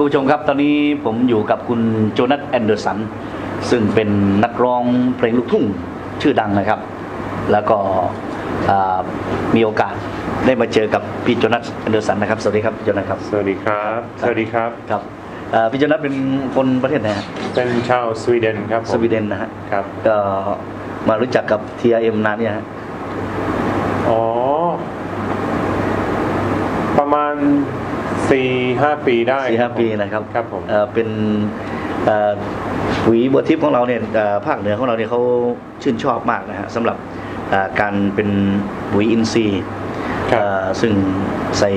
คุณผู้ชมครับตอนนี้ผมอยู่กับคุณโจนัสแอนเดอร์สัน ซึ่งเป็นนักร้องเพลงลูกทุ่งชื่อดังนะครับ แล้วก็อ่ามีโอกาสได้มาเจอกับพี่โจนัสแอนเดอร์สันนะครับ สวัสดีครับพี่โจนัสครับสวัสดีครับ สวัสดีครับครับเอ่อพี่โจนัสเป็นคนประเทศไหนฮะเป็นชาวสวีเดนครับผมสวีเดนนะฮะครับก็มารู้จักกับ TRM นานเนี่ยงฮะอ๋อ ประมาณ สี่ห้าปีได้สี่ห้าปีนะครับครับผมเอ่อเป็นเอ่อหวีบัวทิพย์ของเราเนี่ยเอ่อภาคเหนือของเราเนี่ยเขาชื่นชอบมากนะฮะสำหรับเอ่อการเป็นหวีอินทรีย์ครับเอ่อซึ่งใส่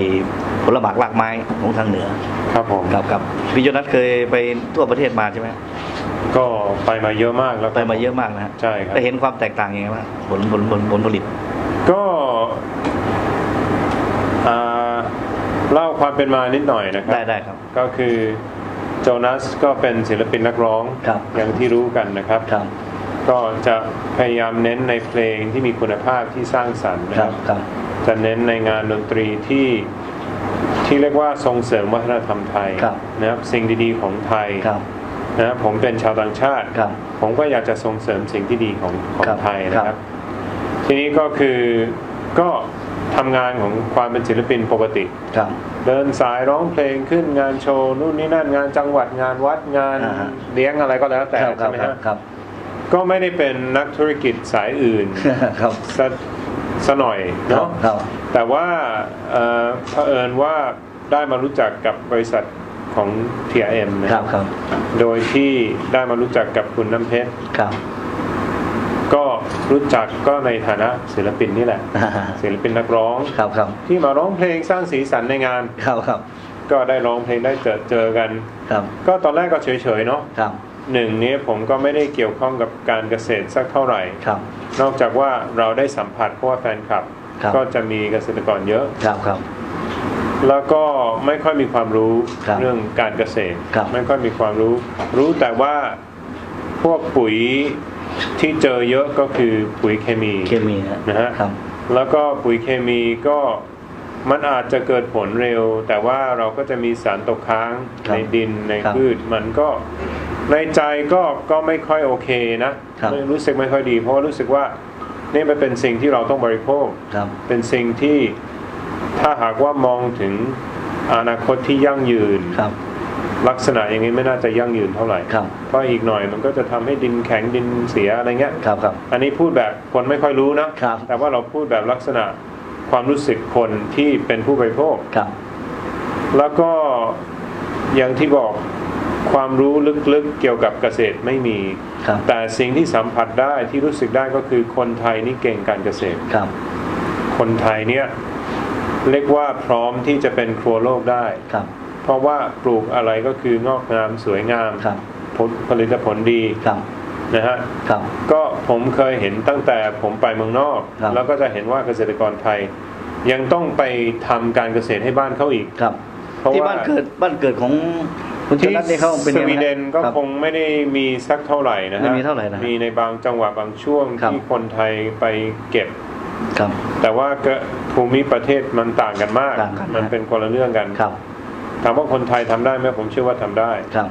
ผลหมากรากไม้ของทางเหนือ ครับผมครับครับพี่โจนัสเคยไปทั่วประเทศมาใช่ไหมก็ไปมาเยอะมากแล้วไปมาเยอะมากนะฮะใช่ครับได้เห็นความแตกต่างยังไงบ้างผลผลผลผลผลิต ก็อ่า เล่าความเป็นมานิดหน่อยนะครัได้ได้ครับ ก็คือโจนัสก็เป็นศิลปินนักร้องครับ อย่างที่รู้กันนะครับครับก็จะพยายามเน้นในเพลงที่มีคุณภาพที่สร้างสรรค์นะคครัรับบ ครับ จะเน้นในงานดนตรีที่ที่เรียกว่าส่งเสริมวัฒนธรรมไทยครับ นะครับสิ่งดีๆของไทยครับ นะครับผมเป็นชาวต่างชาติ ครับผมก็อยากจะส่งเสริมสิ่งที่ดีของของครับไทยนะคครัรับ บ ทีนี้ก็คือก็ ทำงานของความเป็นศิลปินปกติครับเดินสายร้องเพลงขึ้นงานโชว์นู่นนี่นั่นงานจังหวัดงานวัดงานอ่าฮะเลี้ยงอะไรก็แล้วแต่ครับครัใช่บไหมครับฮะครับ ก็ไม่ได้เป็นนักธุรกิจสายอื่นครับซะซะหน่อยครับเนาะครับแต่ว่าเอ่อเผอิญว่าได้มารู้จักกับบริษัทของ TRM นะคครัรับบครับ โดยที่ได้มารู้จักกับคุณน้ำเพชรครับ ก็รู้จักก็ในฐานะศิลปินนี่แหละอ่าฮะศิลปินนักร้องครับครับที่มาร้องเพลงสร้างสีสันในงานครับครับก็ได้ร้องเพลงได้เจอเจอกันครับ ก็ตอนแรกก็เฉยๆเนาะครับหนึ่งนี้ผมก็ไม่ได้เกี่ยวข้องกับการเกษตรสักเท่าไหร่ครับ นอกจากว่าเราได้สัมผัสเพราะว่าแฟนคลับครับก็จะมีเกษตรกรเยอะครับครับ แล้วก็ไม่ค่อยมีความรู้ครับเรื่องการเกษตรครับไม่ค่อยมีความรู้ รู้แต่ว่าพวกปุ๋ย ที่เจอเยอะก็คือปุ๋ยเคมีเคมีนะนะฮะครับแล้วก็ปุ๋ยเคมีก็มันอาจจะเกิดผลเร็ว แต่ว่าเราก็จะมีสารตกค้างครับในดินในครับพืชมันก็ในใจก็ก็ไม่ค่อยโอเคนะครับไม่รู้สึกไม่ค่อยดี เพราะว่ารู้สึกว่านี่มันเป็นสิ่งที่เราต้องบริโภคครับเป็นสิ่งที่ถ้าหากว่ามองถึงอนาคตที่ยั่งยืนครับ ลักษณะอย่างนี้ไม่น่าจะยั่งยืนเท่าไหร่ครับเพราะอีกหน่อยมันก็จะทำให้ดินแข็งดินเสียอะไรเงี้ยครับครับอันนี้พูดแบบคนไม่ค่อยรู้นะครับแต่ว่าเราพูดแบบลักษณะความรู้สึกคนที่เป็นผู้บริโภคครับ แล้วก็อย่างที่บอกความรู้ลึกๆเกี่ยวกับเกษตรไม่มีครับแต่สิ่งที่สัมผัสได้ที่รู้สึกได้ก็คือคนไทยนี่เก่งการเกษตรครับ คนไทยเนี่ยเรียกว่าพร้อมที่จะเป็นครัวโลกได้ครับ เพราะว่าปลูกอะไรก็คืองอกงามสวยงามครับผลผลิตผลดีครับนะฮะครับก็ผมเคยเห็นตั้งแต่ผมไปเมืองนอก ครับแล้วก็จะเห็นว่าเกษตรกรไทย ยังต้องไปทำการเกษตรให้บ้านเขาอีก ครับเพราะที่ว่า บ้านเกิดบ้านเกิดของคุณชที่นัทนี่เขาเป็นสยังไงวีเดนก็รับ คงไม่ได้มีสักเท่าไหร่นะฮะไม่มีเท่าไหร่นะฮะมีในบางจังหวะบางช่วงครับ ที่คนไทยไปเก็บ ครับ แต่ว่าก็ภูมิประเทศมันต่างกันมาก ต่างกันนะ มันเป็นคนละเรื่องกัน ครับ ถามว่าคนไทยทำได้ไหมผมเชื่อว่าทำได้ครับ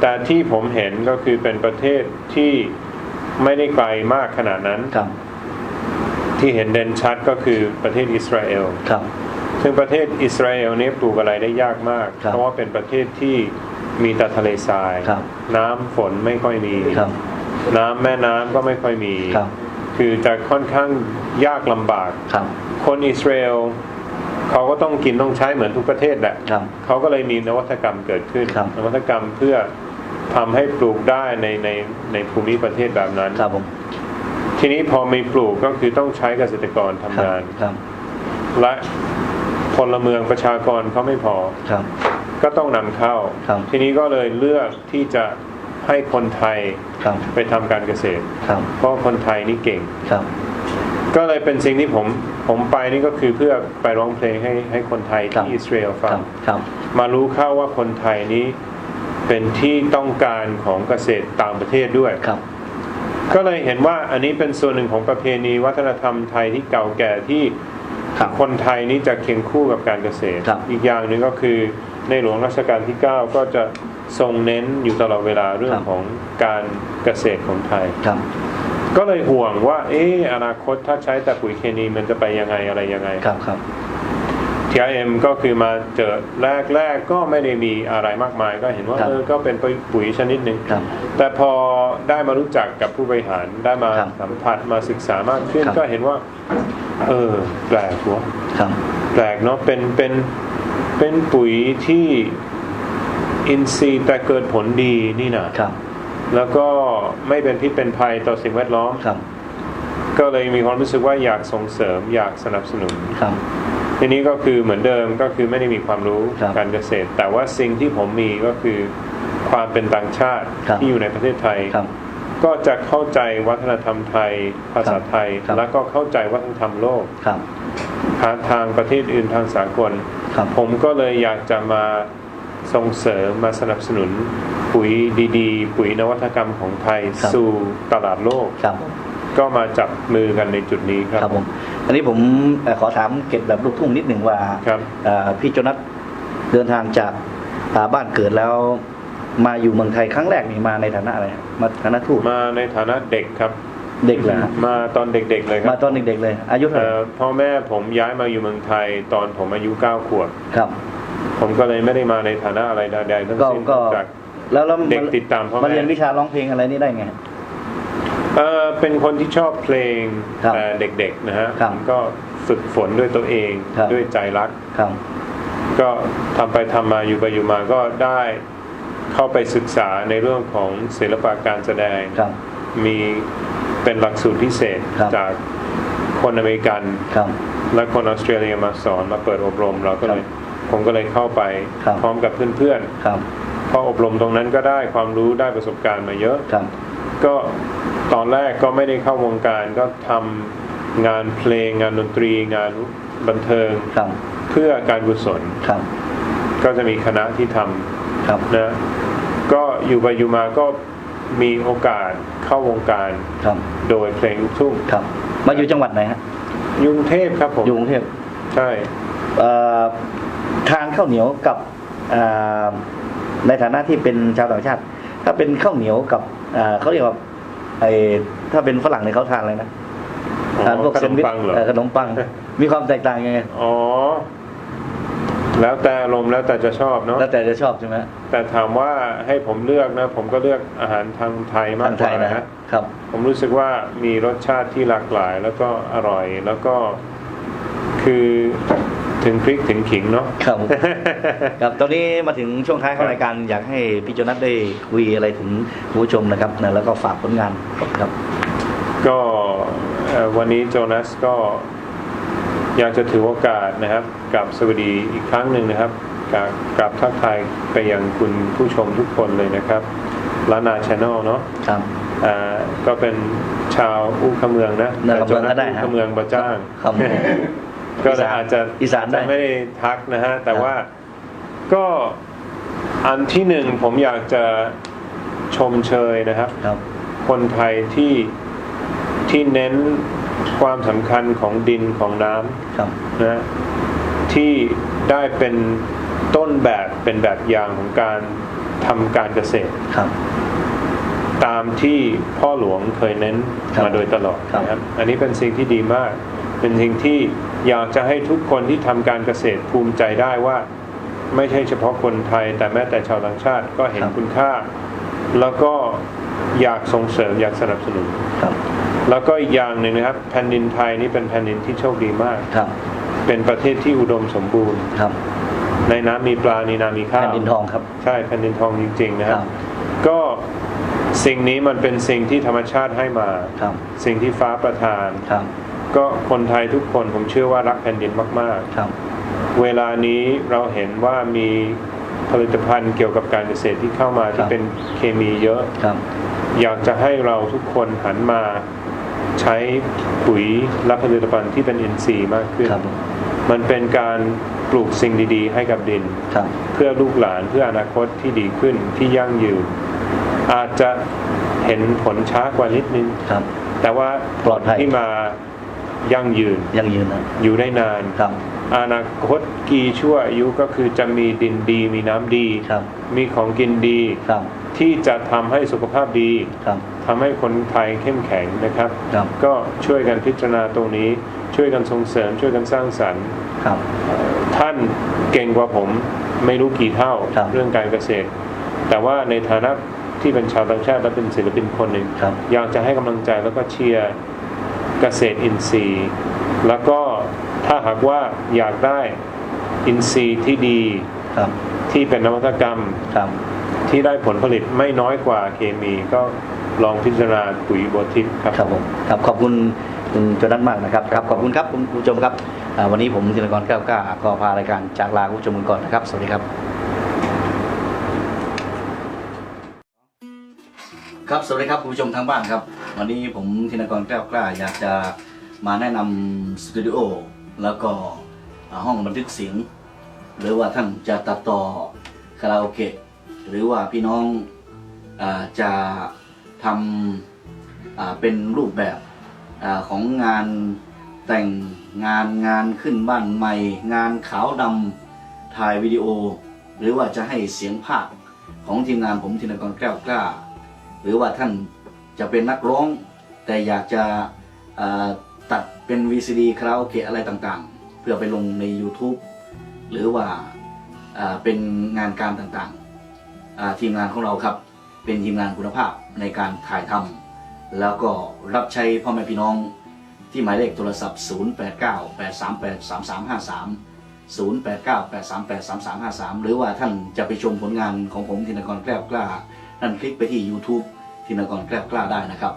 แต่ที่ผมเห็นก็คือเป็นประเทศที่ไม่ได้ไกลมากขนาดนั้นครับ ที่เห็นเด่นชัดก็คือประเทศอิสราเอลครับ ซึ่งประเทศอิสราเอลเนี่ยปลูกอะไรได้ยากมากครับเพราะว่าเป็นประเทศที่มีแต่ทะเลทรายครับน้ำฝนไม่ค่อยมีครับ น้ำแม่น้ำก็ไม่ค่อยมีครับ คือจะค่อนข้างยากลำบากครับ คนอิสราเอล เขาก็ต้องกินต้องใช้เหมือนทุกประเทศแหละครับ เขาก็เลยมีนวัตกรรมเกิดขึ้น ครับ นวัตกรรมเพื่อทำให้ปลูกได้ในในในภูมิประเทศแบบนั้น ครับผมทีนี้พอมีปลูกก็คือต้องใช้เกษตรกรทำครับงาน ครับและพลเมืองประชากรเขาไม่พอ ครับ ก็ต้องนำเข้า ครับ ทีนี้ก็เลยเลือกที่จะให้คนไทยครับไปทำการเกษตร ครับเพราะคนไทยนี่เก่ง ครับ ก็เลยเป็นสิ่งที่ผมผมไปนี่ก็คือเพื่อไปร้องเพลงให้ให้คนไทยครับที่อิสราเอลคฟัรังบครับมารู้เข้าว่าคนไทยนี้เป็นที่ต้องการของเกษตรต่างประเทศด้วยครับก็เลยเห็นว่าอันนี้เป็นส่วนหนึ่งของประเพณีวัฒนธรรมไทยที่เก่าแก่ที่ครับคนไทยนี่จะเคียงคู่กับการเกษตรครับอีกอย่างหนึ่งก็คือในหลวงรัชกาลที่ 9 ก็จะทรงเน้นอยู่ตลอดเวลาเรื่อคงรับของการเกษตรของไทยครับ ก็เลยห่วงว่า เอออนาคตถ้าใช้แต่ปุ๋ยเคมีมันจะไปยังไงอะไรยังไงครับครับ TRM ก็คือมาเจอแรกๆก็ไม่ได้มีอะไรมากมาย ก็เห็นว่าครับเออก็เป็นปุ๋ยชนิดหนึ่งครับแต่พอได้มารู้จักกับผู้บริหารได้มาครับสัมผัสมาศึกษามากขึ้นครับก็เห็นว่า เออแปลกหัวครับแปลกเนาะเป็นเป็นเป็นปุ๋ยที่อินทรีย์แต่เกิดผลดีนี่นะครับ แล้วก็ไม่เป็นพิษเป็นภัยต่อสิ่งแวดล้อมครับ ก็เลยมีความรู้สึกว่าอยากส่งเสริมอยากสนับสนุนครับทีนี้ก็คือเหมือนเดิมก็คือไม่ได้มีความรู้ครับการเกษตร แต่ว่าสิ่งที่ผมมีก็คือความเป็นต่างชาติครับที่อยู่ในประเทศไทยครับก็จะเข้าใจวัฒนธรรมไทย ภาษาไทยครับแล้วก็เข้าใจวัฒนธรรมโลกครับทางทางประเทศอื่นทางสากลครับผมก็เลยอยากจะมา ส่งเสริมมาสนับสนุนปุ๋ยดีๆ ปุ๋ยนวัตกรรมของไทยครับ สู่ตลาดโลก ครับก็มาจับมือกันในจุดนี้ครับครับผมอันนี้ผมเอ่อขอถามเก็บแบบลูกทุ่งนิดหนึ่งว่าครับเอ่อพี่โจนัสเดินทางจากอ่าบ้านเกิดแล้วมาอยู่เมืองไทยครั้งแรกนี่มาในฐานะอะไรฮะมาฐานะทูตมาในฐานะเด็กครับ เด็กเหรอฮะมาตอนเด็กๆเลยคมารับตอนเด็กๆเลย อายุเท่าไหเอ่ร่อพ่อแม่ผมย้ายมาอยู่เมืองไทย ตอนผมอายุเก้าขวบ ครับ ผมก็เลยไม่ได้มาในฐานะอะไรใดๆทั้งก็สิ้นก็นอกจาก แล้วแล้วเด็กติดตามพ่อแม่ มาเรียนวิชาร้องเพลงอะไรนี่ได้ไงฮะเออเป็นคนที่ชอบเพลงครับแต่เด็กๆนะฮะครับผมก็ฝึกฝนด้วยตัวเองครับ ด้วยใจรัก ครับ ก็ทำไปทำมาอยู่ไปอยู่มาก็ได้เข้าไปศึกษาในเรื่องของศิลปะการแสดง ครับ มีเป็นหลักสูตรพิเศษครับ จากคนอเมริกัน ครับ และคนออสเตรเลียมาสอนมาเปิดอบรมเราก็เลย ผมก็เลยเข้าไปครับ พร้อมกับเพื่อนครับๆพออบรมตรงนั้นก็ได้ความรู้ได้ประสบการณ์มาเยอะ ครับ ก็ตอนแรกก็ไม่ได้เข้าวงการก็ทำงานเพลงงานดนตรี งานบันเทิงครับ เพื่อการกุศลครับ ก็จะมีคณะที่ทำครับนะก็อยู่ไปอยู่มาก็มีโอกาสเข้าวงการครับ โดยเพลงลูกทุ่งครับ มาอยู่จังหวัดไหนฮะยุงเทพครับผมอยู่กรุงเทพใช่ เอ่อ ทานข้าวเหนียวกับเอ่อในฐานะที่เป็นชาวต่างชาติ ถ้าเป็นข้าวเหนียวกับเอ่อเขาเรียกว่าไอ้ถ้าเป็นฝรั่งเนี่ยเขาทานอะไรนะอ๋อทานพวกขแซนนมด์วิชปังเหรอเอ่อขนมปัง มีความแตกต่างยังไงอ๋อแล้วแต่อารมณ์แล้วแต่จะชอบเนาะแล้วแต่จะชอบใช่ไหมแต่ถามว่าให้ผมเลือกนะ ผมก็เลือกอาหารทางไทยมากทางกไทว่ายนะนะฮะครับ ผมรู้สึกว่ามีรสชาติที่หลากหลายแล้วก็อร่อยแล้วก็คือ ถึงพริกถึงขิงเนาะครับ ครับตอนนี้มาถึงช่วงท้ายของรายการอยากให้พี่โจนัสได้คุยอะไรถึงผู้ชมนะครับนะแล้วก็ฝากผลงานครับ ก็เอ่อวันนี้โจนัสก็อยากจะถือโอกาสนะครับกับสวัสดีอีกครั้งหนึ่งนะครับกับกับทักทายไปยังคุณผู้ชมทุกคนเลยนะครับลานาชแนลเนาะครับอ่าก็เป็นชาวอู้ขเมืองนะเมืองแต่โจนัสก็ได้อู้ฮะขเมืองบะจ้างครับ ก็เลยอาจจะอีสานได้จะไม่ได้ทักนะฮะ แต่ครับว่าก็อันที่หนึ่งผมอยากจะชมเชยนะครับครับคนไทยที่ที่เน้นความสำคัญของดินของน้ครับำนะที่ได้เป็นต้นแบบเป็นแบบอย่างของการทำการเกษตรครับตามที่พ่อหลวงเคยเน้นครับมาโดยตลอดครับนะครับ อันนี้เป็นสิ่งที่ดีมาก เป็นสิ่งที่อยากจะให้ทุกคนที่ทำการเกษตรภูมิใจได้ว่า ไม่ใช่เฉพาะคนไทย แต่แม้แต่ชาวต่างชาติก็เห็นครับคุณค่า แล้วก็อยากส่งเสริมอยากสนับสนุนครับแล้วก็อีกอย่างหนึ่งนะครับ แผ่นดินไทยนี่เป็นแผ่นดินที่โชคดีมากครับเป็นประเทศที่อุดมสมบูรณ์ครับ ในน้ำมีปลาในนามีข้าวแผ่นดินทองครับ ใช่แผ่นดินทองจริงๆนะคครัรับบก็สิ่งนี้มันเป็นสิ่งที่ธรรมชาติให้มาครับสิ่งที่ฟ้าประทานครับ ก็คนไทยทุกคนผมเชื่อว่ารักแผ่นดินมากครับๆเวลานี้เราเห็นว่ามีผลิตภัณฑ์เกี่ยวกับการเกษตรที่เข้ามาที่เป็นเคมีเยอะ ครับ อยากจะให้เราทุกคนหันมาใช้ปุ๋ยและผลิตภัณฑ์ที่เป็นอินทรีย์มากขึ้น ครับมันเป็นการปลูกสิ่งดีๆ ให้กับดิน ครับ เพื่อลูกหลานเพื่ออนาคตที่ดีขึ้นที่ยั่งยืน อาจจะเห็นผลช้ากว่านิดนึง ครับ แต่ว่าปลอดภัย ที่มา ยั่งยืนยังยืนนะอยู่ได้นานครับอนาคตกี่ชั่วอายุก็คือจะมีดินดีมีน้ำดีครับ มีของกินดีครับ ที่จะทำให้สุขภาพดีครับทำให้คนไทยเข้มแข็งนะครับครับ ก็ช่วยกันพิจารณาตรงนี้ ช่วยกันส่งเสริม ช่วยกันสร้างสรรค์ครับ ท่านเก่งกว่าผมไม่รู้กี่เท่าครับเรื่องการเกษตร แต่ว่าในฐานะที่เป็นชาวต่างชาติและเป็นศิลปินคนหนึ่งครับอยากจะให้กำลังใจแล้วก็เชียร์ เกษตรอินทรีย์ แล้วก็ถ้าหากว่าอยากได้อินทรีย์ที่ดีครับที่เป็นนวัตกรรมครับที่ได้ผลผลิตไม่น้อยกว่าเคมีก็ลองพิจารณาปุ๋ยโบทิปครับครับผมครับขอบคุณคุณโจนัสมากนะครับครับขอบคุณครับคุณผู้ชมครับอ่าวันนี้ผมธินกรแก้วกล้าก็พารายการจากลาคุณผู้ชมกันก่อนนะครับ สวัสดีครับ ครับสวัสดีครับคุณผู้ชมทางบ้านครับ วันนี้ผมธินกรแก้วกล้า อยากจะมาแนะนำสตูดิโอแล้วก็ห้องบันทึกเสียง หรือว่าท่านจะตัดต่อคาราโอเกะหรือว่าพี่น้องอจะทำเป็นรูปแบบอของงานแต่งงานงานขึ้นบ้านใหม่ งานขาวดำถ่ายวิดีโอ หรือว่าจะให้เสียงภาคของทีมงานผมธินกรแก้วกล้า หรือว่าท่าน จะเป็นนักร้อง แต่อยากจะตัดเป็น VCD คาราโอเกะอะไรต่างๆ เพื่อไปลงใน YouTube หรือว่าเป็นงานการต่างๆ ทีมงานของเราครับ เป็นทีมงานคุณภาพในการถ่ายทำแล้วก็รับใช้พ่อแม่พี่น้องที่หมายเลขโทรศัพท์ 0898383353 0898383353 หรือว่าท่านจะไปชมผลงานของผมธินกรแกล้วกล้า ท่านคลิกไปที่ YouTube ที่นกรแกล้งกล้าได้นะครับ